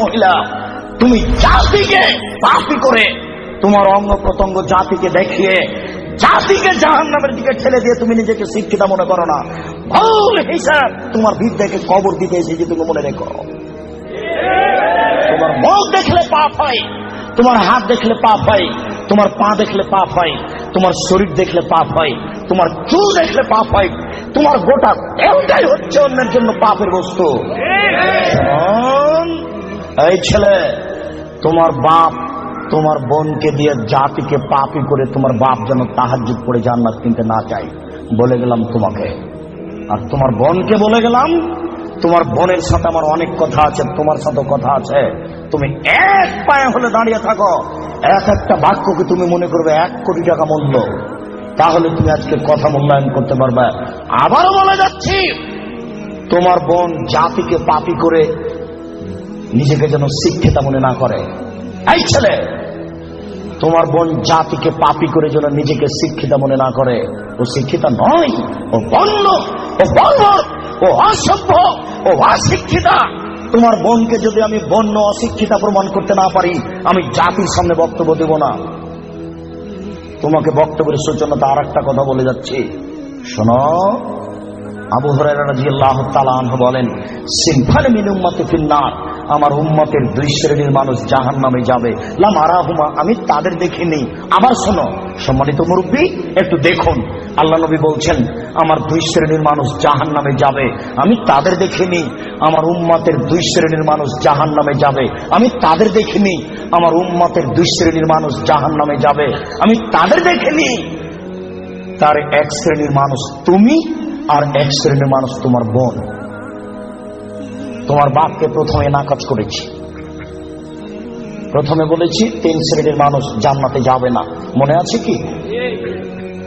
মহিলা, তুমি জাতিকে পাপি করে তোমার অঙ্গ প্রত্যঙ্গ জাতিকে দেখিয়ে জাতিকে জাহান নামের দিকে ঠেলে দিয়ে তুমি নিজেকে শিক্ষিত মনে করো না। ভুল হিসাব। তোমার বিদ্যাকে কবর দিতে এসেছে, তুমি মনে রেখো। তোমার মুখ দেখলে পাপ হয়, তোমার হাত দেখলে পাপ হয়, তোমার পা দেখলে পাপ হয়, তোমার শরীর দেখলে পাপ হয়, তোমার চুল দেখলে পাপ হয় তোমার গোটা দেহটাই হচ্ছে অন্যের জন্য পাপের বস্তু। এই ছেলে, তোমার বাপ তোমার বোনকে দিয়ে জাতিকে পাপি করে তোমার বাপ যেন তাহাজ্জুদ করে জান্নাত কিনতে না চাই বলে গেলাম তোমাকে। আর তোমার বোনকে বলে গেলাম, তোমার বোনের সাথে আমার অনেক কথা আছে, তোমার সাথে কথা আছে। তুমি এক পায়ে হলে দাঁড়িয়ে থাকো। এক একটা বাক্যকে তুমি মনে করবে এক কোটি টাকা মূল্য। তাহলে তুমি আজকে কথা মূল্যায়ন করতে পারবে। আবারও বলে যাচ্ছি, তোমার বোন জাতিকে পাপি করে নিজেকে যেন শিক্ষিতা মনে না করে। এই ছেলে, তোমার বোন জাতিকে পাপি করে যেন নিজেকে শিক্ষিতা মনে না করে। ও শিক্ষিতা নয়, ও বন্য ও বর্বর ও অসভ্য, ও অশিক্ষিতা। তোমার বোনকে যদি আমি বন্য অশিক্ষিতা প্রমাণ করতে না পারি, আমি জাতির সামনে বক্তব্য দেব না। তোমাকে বক্তব্যের সূচনাতে আর একটা কথা বলে যাচ্ছি। শোনো, আবু হরাইরা রাজি আল্লাহ তালান বলেন সিম্ফার মিনুম্মাতে ফিন্নার আমার উম্মতের দুই শ্রেণির মানুষ জাহান নামে যাবে। লাম আরাহুমা আমি তাদের দেখিনি। আবার শোনো, সম্মানিত মুরব্বী, একটু দেখুন। আল্লাহ নবী বলছেন, আমার দুই শ্রেণির মানুষ জাহান নামে যাবে। আমি তাদের দেখিনি। আমার উম্মতের দুই শ্রেণির মানুষ জাহান নামে যাবে। আমি তাদের দেখিনি। আমার উম্মতের দুই শ্রেণির মানুষ জাহান নামে যাবে। আমি তাদের দেখিনি। তার এক শ্রেণির মানুষ তুমি, আর এক শ্রেণির মানুষ তোমার বোন। তোমার বাপকে প্রথমে নাকচ করেছি। প্রথমে বলেছি, তিন শ্রেণির মানুষ জান্নাতে যাবে না। মনে আছে কি?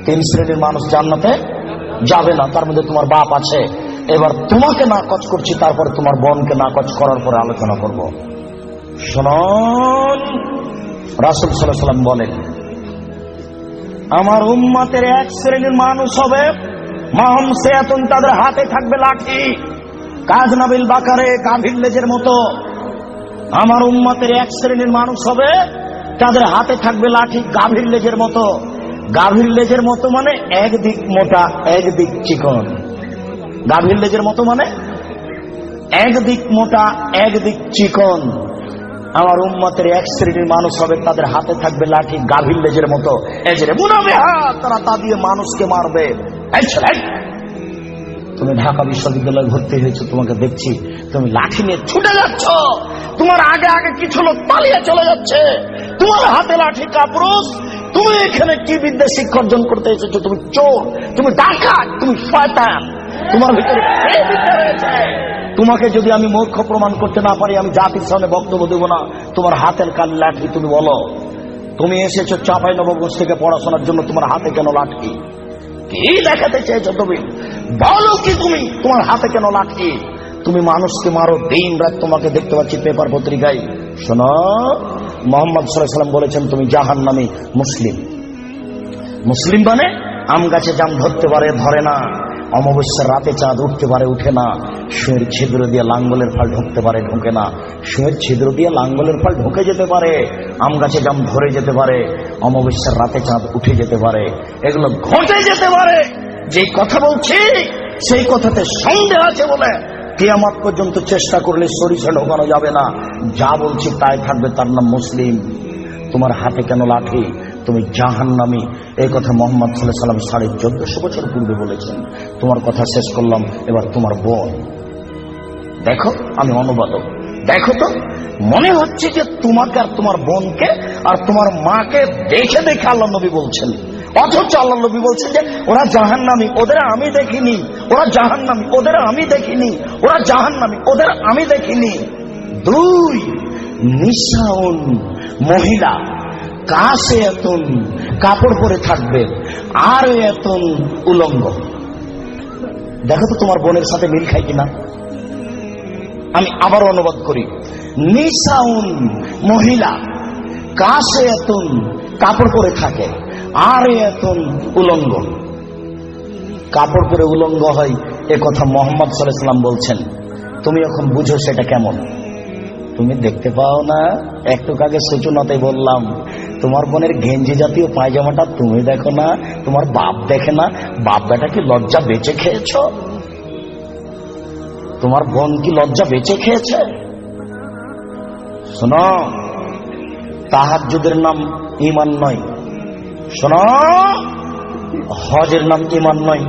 তিন শ্রেণির মানুষ জান্নাতে যাবে না, তার মধ্যে তোমার বাপ আছে। এবার তোমাকে নাকচ করছি, তারপরে তোমার বোনকে নাকচ করার পরে আলোচনা করব। শোনন, রাসুল সাল্লাম বলেন, আমার উম্মাতের এক শ্রেণির মানুষ হবে, মাহম সেয়াতুন, তাদের হাতে থাকবে লাঠি। কাজ নাবিল বাকারে গাভীর লেজের মতো। আমার উম্মতের এক শ্রেণির মানুষ হবে, তাদের হাতে থাকবে লাঠি গাভীর লেজের মতো। গাভীর লেজের মতো মানে একদিক মোটা, একদিক চিকন। গাভীর লেজের মতো মানে একদিক মোটা, একদিক চিকন। আমার উম্মতের এক শ্রেণির মানুষ হবে, তাদের হাতে থাকবে লাঠি গাভীর লেজের মতো। এজরে মুনাবে হাত তারা তা দিয়ে মানুষকে মারবে। তুমি ঢাকা বিশ্ববিদ্যালয়ে ভর্তি হয়েছো, তোমাকে দেখছি, তুমি লাঠি নিয়ে ছুটে যাচ্ছ। তোমার আগে আগে কিছু লোক পালিয়ে চলে যাচ্ছে। তোমার হাতে লাঠি কাপুরুষ। তুমি এখানে কি বিদ্যা শিক্ষা অর্জন করতে এসেছ? তুমি চোর, তুমি ডাকাত, তুমি শয়তান। তোমার ভিতরে রয়েছে? তোমাকে যদি আমি মূর্খ প্রমাণ করতে না পারি, আমি জাতির সামনে বক্তব্য দেবো না। তোমার হাতের কাল লাঠি, তুমি বলো। তুমি এসেছ চাপাই নবগঞ্জ থেকে পড়াশোনার জন্য, তোমার হাতে কেন লাঠি? কি দেখাতে চেয়েছো তুমি? বলো কি তুমি? তোমার হাতে কেন লাঠি? তুমি মানুষকে মারো, দিন রাত তোমাকে দেখতে পাচ্ছি পেপার পত্রিকায়। শোনো, মোহাম্মদ সাল্লাম বলেছেন, তুমি জাহান নামে মুসলিম। মুসলিম মানে আম গাছে জাম ধরতে পারে, ধরে না। অমাবস্যার রাতে চাঁদ উঠতে পারে, উঠে না। শুয়ের ছিদ্র দিয়ে লাঙ্গলের ফাল ঢুকতে পারে, ঢুকে না। শুয়ের ছিদ্র দিয়ে লাঙ্গলের ফাল ঢুকে যেতে পারে, আম গাছে জাম ধরে যেতে পারে, অমাবস্যার রাতে চাঁদ উঠে যেতে পারে। এগুলো ঘটে যেতে পারে। যেই কথা বলছি, সেই কথাতে সন্দেহ আছে বলে কেয়ামত পর্যন্ত চেষ্টা করলে সরিষা ঢোকানো যাবে না। যা বলছি তাই থাকবে, তার নাম মুসলিম। তোমার হাতে কেন লাঠি? তুমি জাহান নামি এই কথা মোহাম্মদ সাল্লাহ সাল্লাম সাড়ে চোদ্দশো বছর পূর্বে বলেছেন। তোমার কথা শেষ করলাম, এবার তোমার বোন। দেখো, আমি অনুবাদক। দেখো তো, মনে হচ্ছে যে তোমাকে আর তোমার বোনকে আর তোমার মাকে দেখে দেখে আল্লাহ নবী বলছেন। অথচ আল্লাহ নবী বলছেন যে, ওরা জাহান নামি ওদের আমি দেখিনি। ওরা জাহান নামি ওদের আমি দেখিনি। ওরা জাহান নামি ওদের আমি দেখিনি। দুই, নিশাউন মহিলা কাশে এতন কাপড় পরে থাকবে আর এতন উলঙ্গ। দেখো তো তোমার বোনের সাথে মিল খাই কিনা। আমি আবার অনুবাদ করি। নিশাউন মহিলা কাশে এতন কাপড় পরে থাকে। আর এতন উলঙ্গ। কাপড় পরে উলঙ্গ হয়, এ কথা মোহাম্মদ সাল্লাম বলছেন। তুমি এখন বুঝো সেটা কেমন? তুমি দেখতে পাও না? একটু আগে সূচনাতে বললাম, তোমার বোনের গেঞ্জি জাতীয় পায়জামাটা তুমি দেখো না, তোমার বাপ দেখে না, বাপ বেটা কি লজ্জা বেঁচে খেয়েছ? তোমার বোন কি লজ্জা বেঁচে খেয়েছে? শোনো, তাহাজ্জুদের নাম ইমান নয়। শোনো হজের নাম ইমান নয়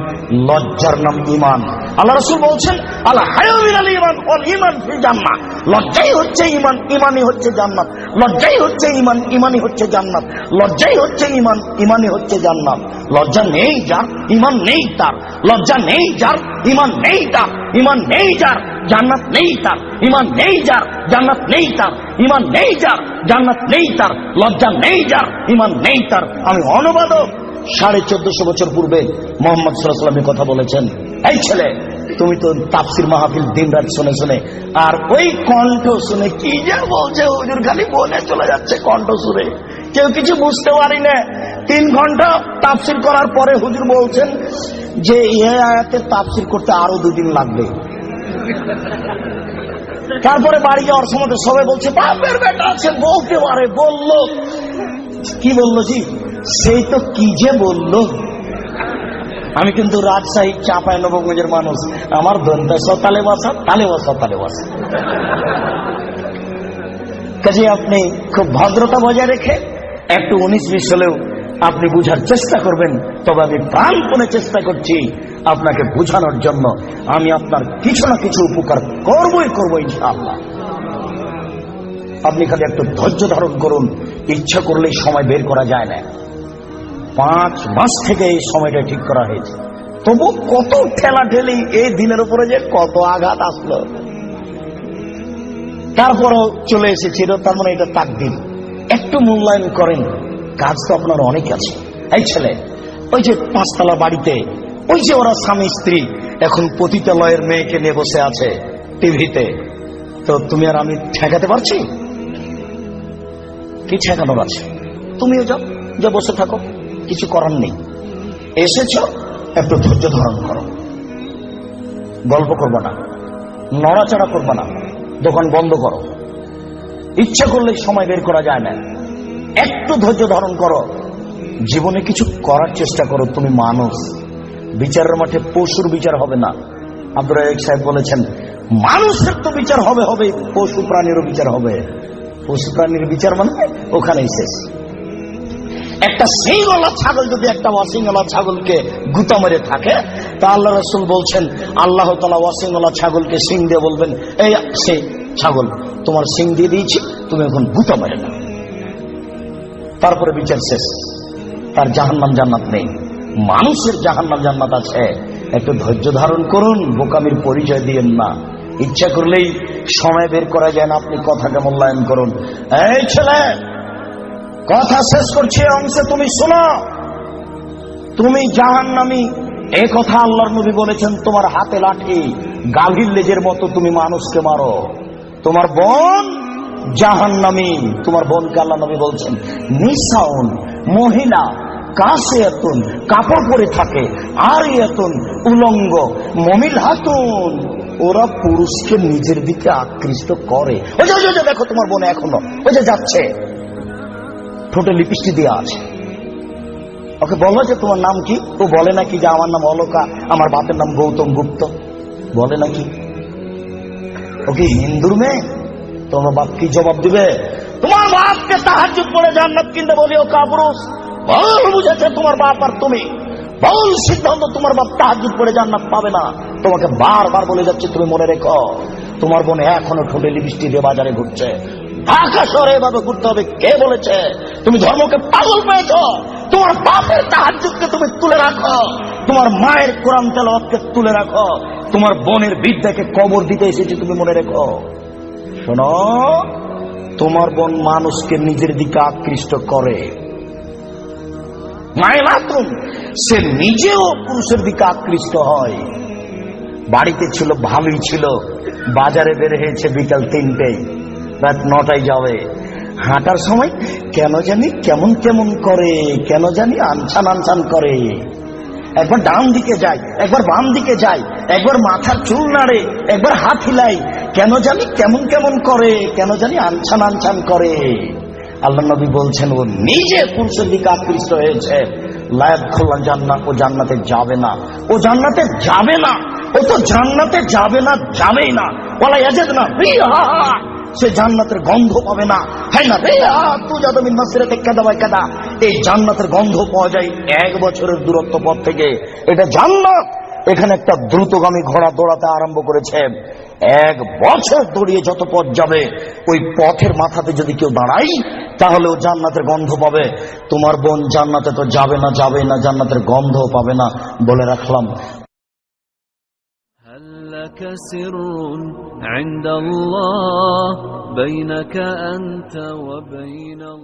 লজ্জার নাম ইমান আল্লাহ রসুল বলছেন আল্লাহ হায়ামিন আল ইমান অল ইমান ফিল জান্নাত লজ্জাই হচ্ছে ইমান ইমানই হচ্ছে জান্নাত। লজ্জাই হচ্ছে ইমান ইমানই হচ্ছে জান্নাত। লজ্জাই হচ্ছে ইমান ইমানই হচ্ছে জান্নাত। লজ্জা নেই যার ইমান নেই তার। লজ্জা নেই যার ইমান নেই তার। ইমান নেই যার, জান্নাত নেই তার। ইমান নেই যার, জান্নাত নেই তার। ইমান নেই যার, জান্নাত নেই তার। লজ্জা নেই যার ইমান নেই তার। আমি অনুবাদক সাড়ে চোদ্দশো বছর পূর্বে মোহাম্মদ সাল্লামের কথা বলেছেন, এই ছেলে তুমি তো তাপসির মাহফিল দিন রাত শুনে শুনে, আর ওই কণ্ঠ শুনে কি যে বলছে হুজুর, খালি বলে চলে যাচ্ছে কণ্ঠ শুনে কেউ কিছু বুঝতে পারি না। তিন ঘণ্টা তাফসির করার পরে হুজুর বলছেন যে আয়াতের তাফসির করতে আরও দুদিন লাগবে। তারপরে বাড়ি যাওয়ার সময় সবাই বলছে, বাপের বেটা আছে বলতে পারে বলল। কি বলল জি? সেই তো কি যে বলল? আমি কিন্তু রাজশাহী চাপায় নবগঞ্জের মানুষ। আমার দন্তা সতালে বাসা, তালে বাসা তালে বাসা। কাজে আপনি খুব ভদ্রতা বজায় রেখে একটু উনিশ বিশ হলেও আপনি বুঝার চেষ্টা করবেন, তবে আমি প্রাণপণে চেষ্টা করছি আপনাকে বুঝানোর জন্য। আমি আপনার কিছু না কিছু উপকার করবই করব ইনশাআল্লাহ। আপনি খালি একটু ধৈর্য ধারণ করুন, ইচ্ছা করলেই সময় বের করা যায় না। পাঁচ মাস থেকে এই সময়টা ঠিক করা হয়েছে। তবু কত ঠেলা ঠেলি এই দিনের উপরে যে কত আঘাত আসলো। তারপরও চলে এসেছিল, তার মানে এটা তাকদিন একটু মূল্যায়ন করেন, কাজ তো আপনার অনেক আছে। এই ছেলে, ওই যে পাঁচতলা বাড়িতে, ওই যে ওরা স্বামী স্ত্রী, এখন পতিতালয়ের মেয়েকে নিয়ে বসে আছে টিভিতে। তো তুমি আর আমি ঠেকাতে পারছি? কি ঠেকানোর আছে? তুমিও যাও, যা বসে থাকো। কিছু করার নেই। এসেছ? একটু ধৈর্য ধারণ করো। গল্প করব না। নড়াচড়া করব না। দোকান বন্ধ করো। ইচ্ছা করলে সময় বের করা যায় না। একটু ধৈর্য ধারণ করো। জীবনে কিছু করার চেষ্টা করো। তুমি মানুষ। বিচারের মাঠে পশুর বিচার হবে না। আব্দুল সাহেব বলেছেন, মানুষের তো বিচার হবে হবে। পশু প্রাণীরও বিচার হবে। পশু প্রাণীর বিচার মানে ওখানেই শেষ। একটা সিংওয়ালা ছাগল যদি একটা অসিংওয়ালা ছাগলকে গুতা মেরে থাকে, তা আল্লাহ রসুল বলছেন, আল্লাহ তালা অসিংওয়ালা ছাগলকে সিং দিয়ে বলবেন, এই সে ছাগল, তোমার সিং দিয়ে দিয়েছি, তুমি এখন গুতা মেরে না তারপরে বিচার শেষ। তার জাহান্নাম জান্নাত নেই। মানুষের জাহান্নাম জান্নাত আছে। একটু ধৈর্য ধারণ করুন, বোকামির পরিচয় দিয়েন না। ইচ্ছা করলেই সময় বের করা যায় না, আপনি কথাকে মূল্যায়ন করুন। এই ছেলে! কথা শেষ করছি অংশে তুমি শোনো। তুমি জাহান নামি এ কথা আল্লাহর নবী বলেছেন তোমার হাতে লাঠি গাভীর লেজের মতো তুমি মানুষকে মারো। তোমার বোন জাহান নামি তোমার বোনকে আল্লাহ নবী বলছেন নিসাউন মহিলা কাছে এতুন কাপড় পরে থাকে আর এতুন উলঙ্গ মমিল হাতুন ওরা পুরুষকে নিজের দিকে আকৃষ্ট করে। ওই যে, দেখো তোমার বোন এখনও ওই যে যাচ্ছে। ঠোঁটে লিপস্টিক দেওয়া আছে। ওকে বলো যে তোমার নাম কি? ও বলে নাকি যে আমার নাম অলোকা, আমার বাপের নাম গৌতম গুপ্ত। বলে নাকি ওকে হিন্দুর মেয়ে, তোমার বাপ কি জবাব দিবে? তোমার বাপকে সাহায্য করে জান্নাত কিনতে বলি ও কাপুরুষ। ভুল বুঝেছে তোমার বাপ আর তুমি। ভুল সিদ্ধান্ত তোমার বাপ তাহাজুদ করে জান্নাত পাবে না। তোমাকে বারবার বলে যাচ্ছে, তুমি মনে রেখো। তোমার বোন এখনও ঠোঁটে লিপস্টিক দিয়ে বাজারে ঘুরছে। ঢাকা শহরে এভাবে ঘুরতে হবে। কে বলেছে? তুমি ধর্মকে পাগল পেয়েছ। তোমার বাপের তাহাজুদকে তুমি তুলে রাখো। তোমার মায়ের কোরআন তেলাওয়াতকে তুলে রাখো। তোমার বোনের বিদ্যাকে কবর দিতে এসেছে তুমি মনে রেখো। শোনো, তোমার বোন মানুষকে নিজের দিকে আকৃষ্ট করে। মায়ের সে নিজেও পুরুষের দিকে আকৃষ্ট হয়। বাড়িতে ছিল, ভালোই ছিল। বাজারে বের হয়েছে বিকাল তিনটেই রাত নটায় যাবে। হাঁটার সময় কেন জানি কেমন কেমন করে, কেন জানি আনছান আনছান করে। একবার ডান দিকে যায় একবার বাম দিকে যায় একবার মাথার চুল নাড়ে, একবার হাত হিলাই, কেন জানি কেমন কেমন করে, কেন জানি আনছান আনছান করে। আল্লাহ নবী বলছেন, ও নিজে পুরুষের দিকে আকৃষ্ট হয়েছে। লায়াত খোলা জান্নাত, ও জান্নাতে যাবে না। ও জান্নাতে যাবে না। ও তো জান্নাতে যাবে না, যাবেই না। বলা ইয়াজেদ না সে জান্নাতের গন্ধ পাবে না। হ্যাঁ না কাদা এই জান্নাতের গন্ধ পাওয়া যায় এক বছরের দূরত্ব পথ থেকে। এটা জান্নাত। এখানে একটা দ্রুতগামী ঘোড়া দৌড়াতে আরম্ভ করেছে। এক বছর দৌড়িয়ে যত পথ যাবে, ওই পথের মাথাতে যদি কেউ দাঁড়াই তাহলে ও জান্নাতের গন্ধ পাবে। তোমার বোন জান্নাতে তো যাবে না যাবে না, জান্নাতের গন্ধ পাবে না। বলে রাখলাম لك سر عند الله بينك أنت وبين الله.